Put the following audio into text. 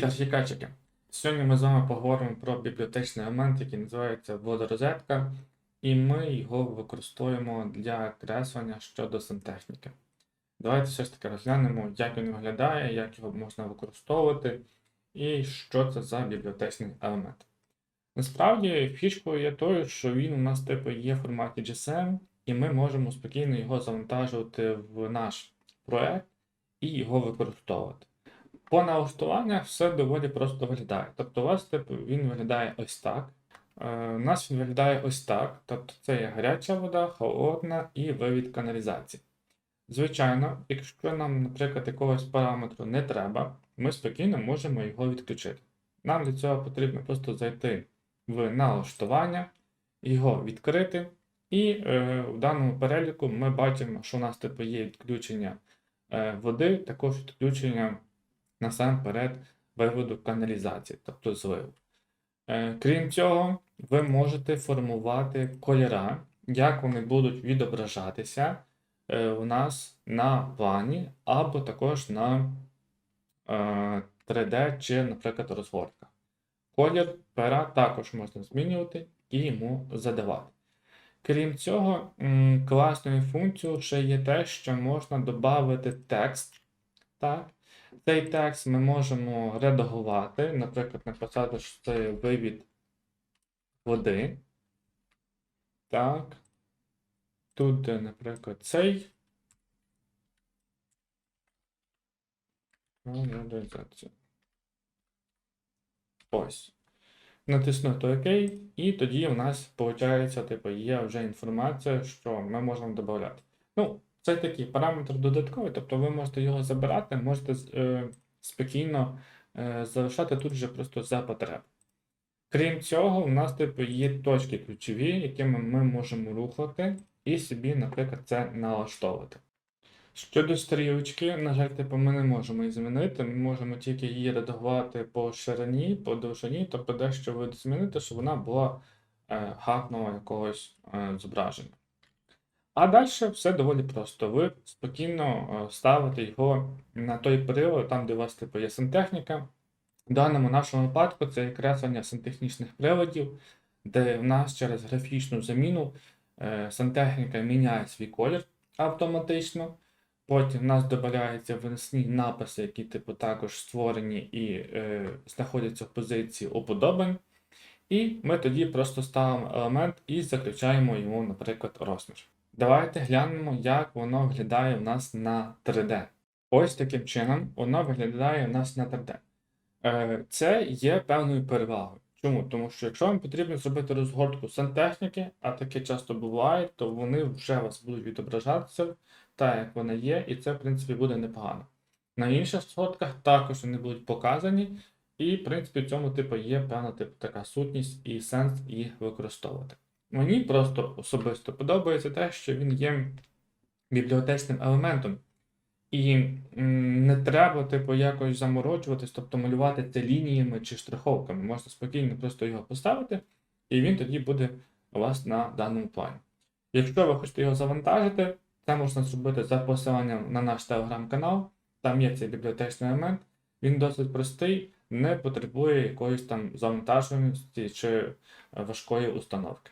Класифікатчики. Сьогодні ми з вами поговоримо про бібліотечний елемент, який називається водорозетка, і ми його використовуємо для креслення щодо сантехніки. Давайте все ж таки розглянемо, як він виглядає, як його можна використовувати і що це за бібліотечний елемент. Насправді, фішкою є тою, що він у нас типу є в форматі GSM, і ми можемо спокійно його завантажувати в наш проект і його використовувати. По налаштуваннях все доволі просто виглядає. Тобто у вас типу, він виглядає ось так. Е, у нас він виглядає ось так. Тобто це є гаряча вода, холодна і вивід каналізації. Звичайно, якщо нам, наприклад, якогось параметру не треба, ми спокійно можемо його відключити. Нам для цього потрібно просто зайти в налаштування, його відкрити, і е, в даному переліку ми бачимо, що у нас типу, є відключення е, води, також відключення насамперед виводу каналізації, тобто зливу. Е, крім цього, ви можете формувати кольора, як вони будуть відображатися е, у нас на плані, або також на е, 3D чи, наприклад, розгортках. Колір пера також можна змінювати і йому задавати. Крім цього, класною функцією ще є те, що можна додати текст. Так? Цей текст ми можемо редагувати, наприклад, написати, що це вивід води. Так. Тут, де, наприклад, цей. Ось. Натиснути ОК, і тоді в нас, виходить, типу, є вже інформація, що ми можемо додати. Ну, це такий параметр додатковий, тобто ви можете його забирати, можете е, спокійно е, залишати тут вже просто за потреб. Крім цього, у нас типу, є точки ключові, якими ми можемо рухати, і собі, наприклад, це налаштовувати. Щодо стрілочки, на жаль, типу, ми не можемо її змінити, ми можемо тільки її редагувати по ширині, по довжині, тобто дещо змінити, щоб вона була е, гарного якогось е, зображення. А далі все доволі просто. Ви спокійно е, ставите його на той період, там, де у вас типу, є сантехніка. В даному нашому випадку це є креслення сантехнічних приладів, де в нас через графічну заміну е, сантехніка міняє свій колір автоматично. Потім в нас додаються винесні написи, які типу, також створені і е, знаходяться в позиції уподобань. І ми тоді просто ставимо елемент і заключаємо йому, наприклад, розмір. Давайте глянемо, як воно виглядає у нас на 3D. Ось таким чином воно виглядає у нас на 3D. Е, Це є певною перевагою. Чому? Тому що якщо вам потрібно зробити розгортку сантехніки, а таке часто буває, то вони вже вас будуть відображатися так, як вони є, і це, в принципі, буде непогано. На інших розгортках також вони будуть показані, і, в принципі, в цьому типу є певна типу, така сутність і сенс їх використовувати. Мені просто особисто подобається те, що він є бібліотечним елементом. І не треба, типу, якось заморочуватись, тобто малювати це лініями чи штриховками. Можна спокійно просто його поставити, і він тоді буде у вас на даному плані. Якщо ви хочете його завантажити, це можна зробити за посиланням на наш телеграм-канал. Там є цей бібліотечний елемент. Він досить простий, не потребує якоїсь там завантаженості чи важкої установки.